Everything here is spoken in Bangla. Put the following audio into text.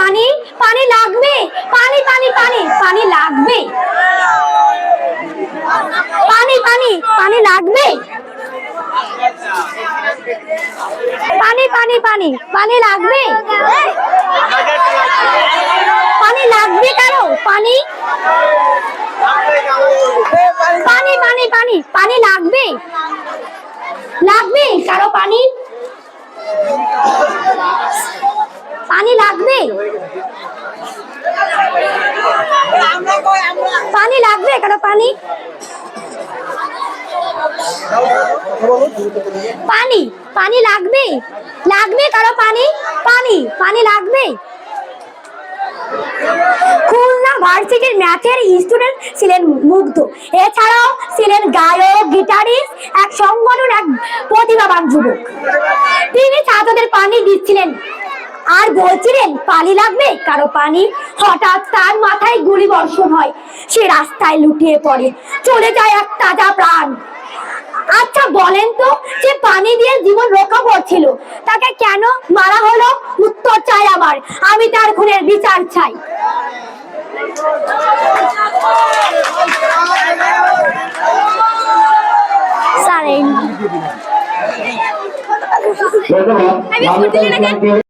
পানি? পানি লাগবে? পানি পানি পানি পানি লাগবে। পানি পানি পানি লাগবে। পানি পানি পানি পানি লাগবে। পানি লাগবে কারও পানি? পানি পানি পানি পানি লাগবে। লাগবে? কারও পানি পানি লাগবে? পানি লাগবে? কারও পানি? পানি। পানি লাগবে? লাগবে কারও পানি? পানি। পানি লাগবে? খুলনা ভার্সিটির ম্যাথের স্টুডেন্ট ছিলেন মুগ্ধ। এছাড়াও ছিলেন গায়ক, গিটারিস্ট, এক সংগঠন এক প্রতিভাবান যুবক। তিনি ছাত্রদের পানি দিচ্ছিলেন। আর বলছিলেন পানি লাগবে? কারও পানি? হঠাৎ তার মাথায় গুলি বর্ষণ হয়। সে রাস্তায় লুটিয়ে পড়ে। চলে যায় এক তাজা প্রাণ। আচ্ছা বলেন তো যে পানি দিয়ে জীবন রক্ষা করছিল তাকে কেন মারা হলো? উত্তর চাই আমার। আমি তার খুনের বিচার চাই। ধন্যবাদ